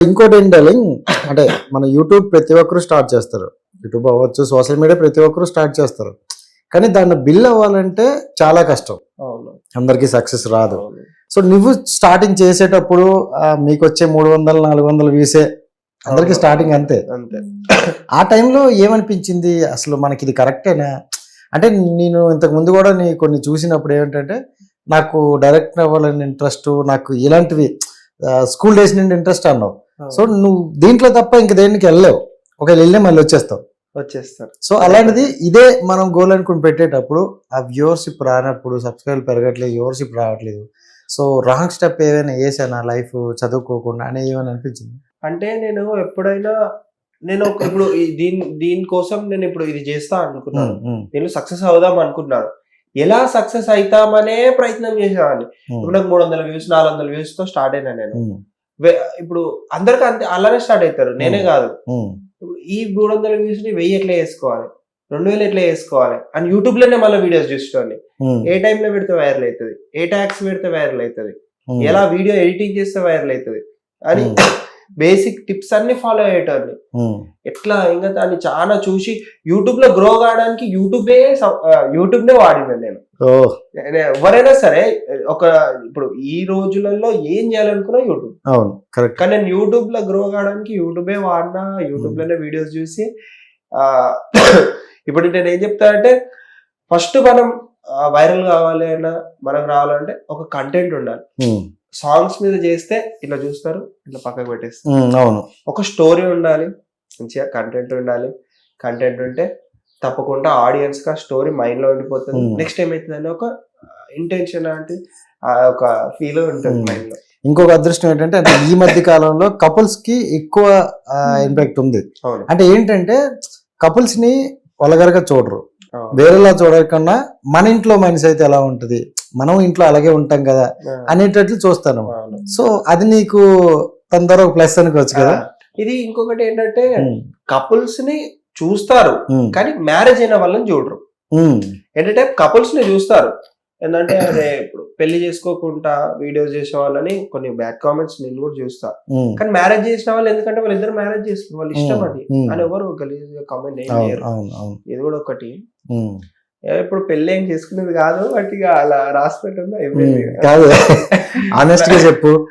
ఇంకోటి ఏంటి డార్లింగ్? అంటే మన యూట్యూబ్ ప్రతి ఒక్కరు స్టార్ట్ చేస్తారు. యూట్యూబ్ అవ్వచ్చు సోషల్ మీడియా ప్రతి ఒక్కరు స్టార్ట్ చేస్తారు. కానీ దాన్ని బిల్ అవ్వాలంటే చాలా కష్టం. అందరికీ సక్సెస్ రాదు. సో నువ్వు స్టార్టింగ్ చేసేటప్పుడు మీకు వచ్చే మూడు వందలు నాలుగు వందలు వీసే అందరికి. స్టార్టింగ్ అంతే. అంతే. ఆ టైంలో ఏమనిపించింది? అసలు మనకి ఇది కరెక్టేనా? అంటే నేను ఇంతకు ముందు కూడా నీ కొన్ని చూసినప్పుడు ఏమిటంటే నాకు డైరెక్ట్ అవ్వాలని ఇంట్రెస్ట్ నాకు ఇలాంటివి స్కూల్ డేస్ నుండి ఇంట్రెస్ట్ అన్నావు. సో నువ్వు దీంట్లో తప్ప ఇంక దేనికి వెళ్ళలేవు. ఒకవేళ వెళ్ళే మళ్ళీ వచ్చేస్తావు. వచ్చేస్తారు. సో అలాంటిది ఇదే మనం గోల్ అనుకుని పెట్టేటప్పుడు ఆ వ్యూవర్షిప్ రానప్పుడు సబ్స్క్రైబ్ పెరగట్లేదు వ్యూవర్షిప్ రావట్లేదు. సో రాంగ్ స్టెప్ ఏదైనా వేసానా లైఫ్ చదువుకోకుండా అని ఏమైనా అనిపించింది? అంటే నేను ఎప్పుడైనా నేను ఒక- ఇప్పుడు దీని దీనికోసం నేను ఇప్పుడు ఇది చేస్తా అనుకున్నాను నేను సక్సెస్ అవుదాం అనుకున్నాను. ఎలా సక్సెస్ అవుతామనే ప్రయత్నం చేసేవాడిని. ఇప్పుడు నాకు మూడు వందల వ్యూస్ నాలుగు వందల వ్యూస్తో స్టార్ట్ అయినా నేను. ఇప్పుడు అందరికి అంతే అలానే స్టార్ట్ అవుతారు నేనే కాదు. ఇప్పుడు ఈ మూడు వందల వ్యూస్ని వెయ్యి ఎట్లా వేసుకోవాలి? రెండు వేలు ఎట్లా వేసుకోవాలి? అని యూట్యూబ్లోనే మళ్ళీ వీడియోస్ చూసుకోండి. ఏ టైంలో పెడితే వైరల్ అవుతుంది ఏ ట్యాక్స్ పెడితే వైరల్ అవుతుంది ఎలా వీడియో ఎడిటింగ్ చేస్తే వైరల్ అవుతుంది అని. బేసిక్ టిప్స్ అన్ని ఫాలో అయ్యేటోని ఉమ్, ఎట్లా ఇంకా దాన్ని చాలా చూసి యూట్యూబ్లో గ్రో కావడానికి యూట్యూబే యూట్యూబ్ నే వాడినా నేను. ఎవరైనా సరే ఒక ఇప్పుడు ఈ రోజులలో ఏం చేయాలనుకున్నా యూట్యూబ్. అవును కరెక్ట్. కానీ నేను యూట్యూబ్లో గ్రో కావడానికి యూట్యూబే వాడినా యూట్యూబ్లోనే వీడియోస్ చూసి ఆ ఇప్పుడు నేను ఏం చెప్తానంటే ఫస్ట్ మనం వైరల్ కావాలి అన్నా మనకు రావాలంటే ఒక కంటెంట్ ఉండాలి. సాంగ్స్ మీద చేస్తే ఇట్లా చూస్తారు ఇట్లా పక్కకు పెట్టేస్తారు. అవును. ఒక స్టోరీ ఉండాలి మంచిగా కంటెంట్ ఉండాలి. కంటెంట్ ఉంటే తప్పకుండా ఆడియన్స్కి ఆ స్టోరీ మైండ్లో ఉండిపోతుంది. నెక్స్ట్ ఏమైతుందంటే ఒక ఇంటెన్షన్ అంటే ఆ ఒక ఫీల్ ఉంటుంది. మైండ్లో. ఇంకొక అదృష్టం ఏంటంటే అంటే ఈ మధ్య కాలంలో కపుల్స్కి ఎక్కువ ఇంపాక్ట్ ఉంది. అంటే ఏంటంటే కపుల్స్ని వలగరగా చూడరు. వేరేలా చూడకన్నా మన ఇంట్లో మనిషి అయితే ఎలా ఉంటది? మనం ఇంట్లో అలాగే ఉంటాం కదా అనేటట్లు చూస్తాను. సో అది నీకు తన ద్వారా ప్లస్ అనుకోవచ్చు కదా? ఇది ఇంకొకటి ఏంటంటే కపుల్స్ని చూస్తారు కానీ మ్యారేజ్ అయిన వాళ్ళని చూడరు. ఏంటంటే కపుల్స్ని చూస్తారు. ఏంటంటే అరే ఇప్పుడు పెళ్ళి చేసుకోకుండా వీడియోస్ చేసే వాళ్ళని కొన్ని బ్యాడ్ కామెంట్స్ నేను కూడా చూస్తా. కానీ మ్యారేజ్ చేసిన వాళ్ళు ఎందుకంటే వాళ్ళు ఇద్దరు మ్యారేజ్ చేసుకున్నారు వాళ్ళు ఇష్టం అది. అని ఎవరు గలీజ్ కామెంట్ ఏం చేయరు. ఇది కూడా ఒకటి. ఇప్పుడు పెళ్ళి ఏం చేసుకునేది కాదు బట్ ఇక అలా రాసి పెట్టుందా కాదు. ఆనెస్ట్గా చెప్పు.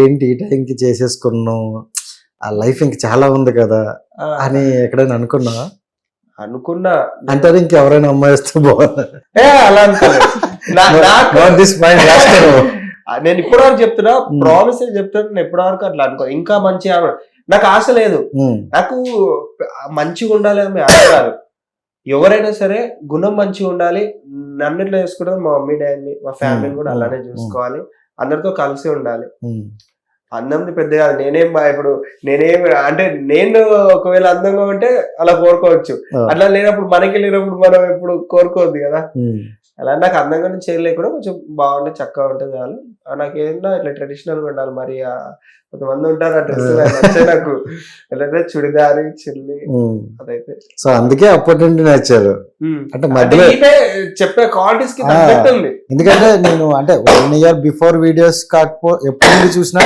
ఏంటి ఈ టైంకి చేసేసుకున్నాం ఆ లైఫ్ ఇంక చాలా ఉంది కదా అని ఎక్కడైనా అనుకున్నావా అనుకున్నా. అంటే ఇంకెవరైనా అమ్మాయి వస్తే బాగుంది? ఏ, అలా అనుకోలేదు. నేను ఇప్పటి వరకు చెప్తున్నా Hmm. ప్రామిస్ చెప్తున్నా నేను ఇప్పటి వరకు అట్లా అనుకో. ఇంకా మంచి నాకు ఆశ లేదు. ఉమ్, నాకు మంచిగా ఉండాలి అని ఆశ కాదు. ఎవరైనా సరే గుణం మంచిగా ఉండాలి. నన్ను ఇట్లా చూసుకుంటారు మా మమ్మీ డాడీని మా ఫ్యామిలీని కూడా. అలానే చూసుకోవాలి. అందరితో కలిసి ఉండాలి. అందంది పెద్ద కాదు. నేనేం బా- ఇప్పుడు నేనేం అంటే నేను ఒకవేళ అందంగా ఉంటే అలా కోరుకోవచ్చు. అట్లా లేనప్పుడు మనకి వెళ్ళినప్పుడు మనం ఎప్పుడు కోరుకోవద్దు కదా. అలా నాకు అందంగా చేయలేకుండా కొంచెం బాగుంటే చక్కగా ఉంటుంది ఆ, నాకు ఏంటో ఇట్లా ట్రెడిషనల్గా ఉండాలి. మరి కొంతమంది ఉంటారు ఆ డ్రెస్ నాకు ఎలా చుడిదారి చిల్లి. అదైతే. సో అందుకే అప్పటి నుండి నచ్చారు. అంటే మధ్యలో చెప్పే క్వాలిటీస్కి ఎందుకంటే నేను అంటే వన్ ఇయర్ బిఫోర్ వీడియోస్ కాకపో ఎప్పుడు చూసినా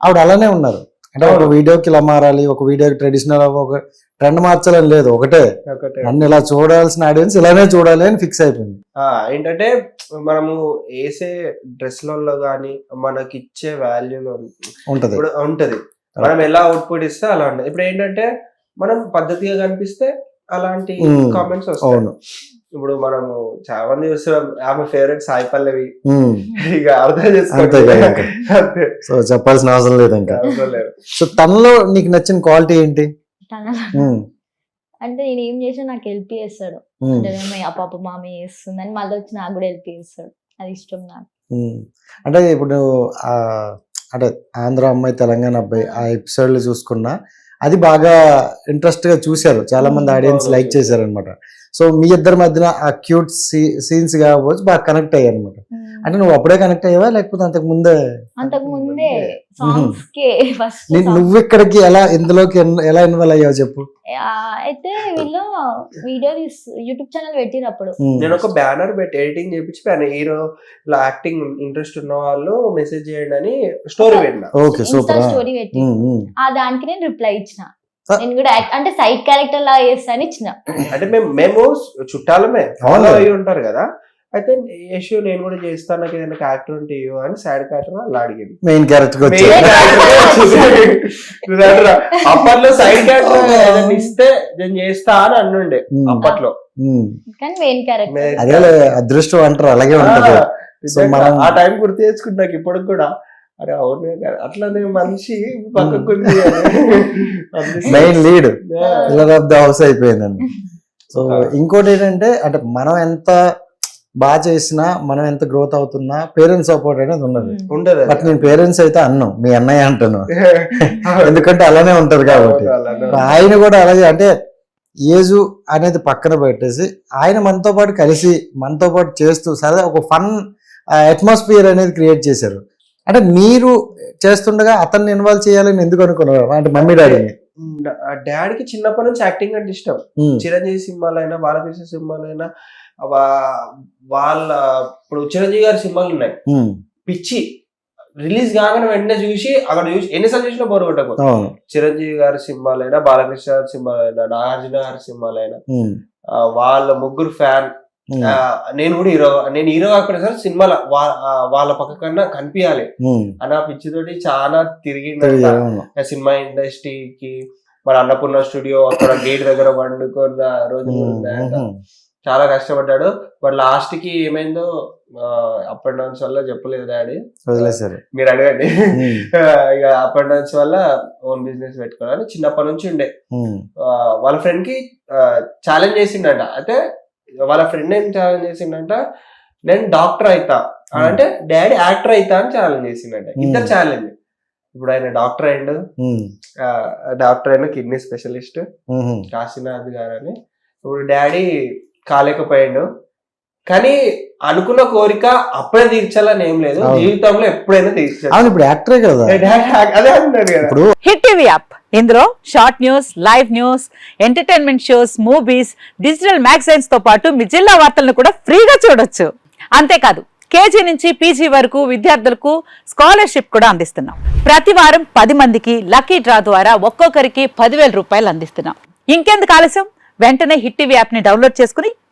ఆవిడ అలానే ఉన్నారు. అంటే ఒక. వీడియోకి ఇలా మారాలి ఒక వీడియోకి ట్రెడిషనల్ ఒక ట్రెండ్ మార్చాలని లేదు ఒకటే. నన్ను ఇలా చూడాల్సిన ఆడియన్స్ ఇలానే చూడాలి అని ఫిక్స్ అయిపోయింది. ఏంటంటే మనము వేసే డ్రెస్లలో గానీ మనకి ఇచ్చే వాల్యూలో ఉంటది. ఉంటది మనం ఎలా అవుట్పుట్ ఇస్తే అలా ఉంటది. ఇప్పుడు ఏంటంటే మనం పద్ధతిగా కనిపిస్తే అలాంటి కామెంట్స్ వస్తాయి. ఇప్పుడు మనము చాలా మంది చూస్తున్నాం ఆమె ఫేవరెట్ సాయి పల్లవి. ఇక అర్థం. అంతే సో చెప్పాల్సిన అవసరం లేదు ఇంకా. సో తనలో నీకు నచ్చిన క్వాలిటీ ఏంటి? అంటే నేను ఏం చేసినా నాకు హెల్ప్ చేస్తాడు. అంటే మేము ఆ పాప మామి చేస్తుందని మళ్ళీ వచ్చి నాకు కూడా హెల్ప్ చేస్తాడు. అది ఇష్టం నాకు. అంటే ఇప్పుడు ఆ అంటే ఆంధ్ర అమ్మాయి తెలంగాణ అబ్బాయి ఆ ఎపిసోడ్లు చూసుకున్నా అది బాగా ఇంట్రెస్ట్గా చూశారు. చాలా మంది ఆడియన్స్ లైక్ చూశారు. చేశారు అనమాట సో మీ ఇద్దరి మధ్యన ఆ క్యూట్ సీన్స్ కావచ్చు బాగా కనెక్ట్ అయ్యాయి అనమాట అంటే నువ్వు అప్పుడే కనెక్ట్ అయ్యావా? లేకపోతే అంతకు ముందే? అంతకు ముందే నువ్వు ఇక్కడికి ఎలా ఇందులోకి ఎలా ఇన్వాల్వ్ అయ్యావు చెప్పు? అయితే వీళ్ళు వీడియో యూట్యూబ్ ఛానల్ ఉమ్. నేను ఒక బ్యానర్ పెట్టి ఎడిటింగ్ చేపించి హీరో ఇలా యాక్టింగ్ ఇంట్రెస్ట్ ఉన్న వాళ్ళు మెసేజ్ చేయండి అని స్టోరీ పెట్టిన. Okay super. స్టోరీ పెట్టి. ఆ దానికి నేను రిప్లై ఇచ్చిన. నేను కూడా అంటే సైడ్ క్యారెక్టర్ లా చేస్తా అని ఇచ్చిన. అంటే మేము మేము చుట్టాలమే ఫాలో. అయి ఉంటారు కదా. అయితే యశు నేను కూడా చేస్తాను నాకు ఏదైనా క్యారెక్టర్ ఉంటే ఇవ్వు అని సైడ్ క్యారెక్టర్ అలా అడిగింది. మెయిన్ క్యారెక్టర్ అప్పట్లో సైడ్ క్యారెక్టర్ ఏదైనా ఇస్తే నేను చేస్తా అని అన్నుండే ఉమ్, అప్పట్లో. ఉమ్. కానీ మెయిన్ క్యారెక్టర్ అదేలే అదృష్టం అంటారు అలాగే ఉంటది. ఆ, సో నిజంగా మనం- ఆ టైం గుర్తు తెచ్చుకుంటా నాకు ఇప్పటికి కూడా. అరే అవును కదా, అట్లానే మనిషి పక్కకు. Main lead. Pillar of the house అయిపోయిందండి. సో. ఇంకోటి ఏంటంటే అంటే మనం ఎంత బాగా చేసినా మనం ఎంత గ్రోత్ అవుతున్నా పేరెంట్స్ సపోర్ట్ అనేది ఉన్నది ఉండదు బట్ నేను పేరెంట్స్ అయితే అన్నాం మీ అన్నయ్య అంటాను. ఎందుకంటే అలానే ఉంటది కాబట్టి. ఆయన కూడా అలాగే అంటే ఏజు అనేది పక్కన పెట్టేసి ఆయన మనతో పాటు కలిసి మనతో పాటు చేస్తూ సరే ఒక ఫన్ అట్మాస్ఫియర్ అనేది క్రియేట్ చేశారు. అంటే మీరు చేస్తుండగా అతన్ని ఇన్వాల్వ్ చేయాలని ఎందుకు అనుకున్నారు అంటే మమ్మీ డాడీని డాడీకి చిన్నప్పటి నుంచి యాక్టింగ్ అంటే ఇష్టం. చిరంజీవి సినిమాలైనా బాలకృష్ణ సినిమాలైనా వాళ్ళ ఇప్పుడు చిరంజీవి గారి సినిమాలు ఉన్నాయి. పిచ్చి. రిలీజ్ కాగానే వెంటనే చూసి అక్కడ చూసి ఎన్నిసార్లు చూసినా బోరు కొట్టకు చిరంజీవి గారి సినిమాలైనా బాలకృష్ణ గారి సినిమాలైనా నాగార్జున గారి సినిమాలైనా వాళ్ళ ముగ్గురు ఫ్యాన్ నేను కూడా హీరో నేను హీరో కాకపోయినా సరే సినిమాల వాళ్ళ పక్క కన్నా కనిపించాలి. అని ఆ పిచ్చితోటి చాలా. ఆ సినిమా ఇండస్ట్రీకి మన అన్నపూర్ణ స్టూడియో అక్కడ గేట్ దగ్గర వండుకున్న రోజులు. ఉమ్, చాలా కష్టపడ్డాడు. బట్ లాస్ట్కి ఏమైందో అప్ అండ్ డౌన్స్ వల్ల చెప్పలేదు డాడీ. మీరు అడగండి. ఇక అప్ అండ్ డౌన్స్ వల్ల ఓన్ బిజినెస్ పెట్టుకున్నాను చిన్నప్పటి నుంచి ఉండే. వాళ్ళ ఫ్రెండ్కి ఛాలెంజ్ చేసిండంట. అయితే వాళ్ళ ఫ్రెండ్ ఏం ఛాలెంజ్ చేసిండంట నేను డాక్టర్ అయితా. అని అంటే డాడీ యాక్టర్ అయితా అని ఛాలెంజ్ చేసిండంట. ఇద్దరు Hmm. ఛాలెంజ్ ఇప్పుడు ఆయన డాక్టర్ అయిండు డాక్టర్ అయిన కిడ్నీ స్పెషలిస్ట్ ఉమ్. కాశీనాథ్ గారు అని ఇప్పుడు డాడీ కాలేకపోయాడు. కానీ అనుకున్న కోరిక అప్పుడే తీర్చాలని ఏం లేదు. జీవితంలో ఎప్పుడైనా తీర్చాలి అవును ఇప్పుడు యాక్టరే కదా. అదే అంటున్నాడు కదా. ఇప్పుడు హిట్ టీవీ యాప్. ఇందులో short news live news entertainment shows movies digital మ్యాగజైన్స్తో పాటు మీ జిల్లా వార్తలను కూడా ఫ్రీగా చూడొచ్చు. అంతేకాదు కేజీ నుంచి పీజీ వరకు విద్యార్థులకు స్కాలర్షిప్ కూడా అందిస్తున్నాం. ప్రతి వారం పది మందికి లక్కీ డ్రా ద్వారా ఒక్కొక్కరికి పదివేల రూపాయలు అందిస్తున్నాం. ఇంకెందుకు ఆలస్యం? వెంటనే హిట్ టీవీ యాప్ని డౌన్లోడ్ చేసుకుని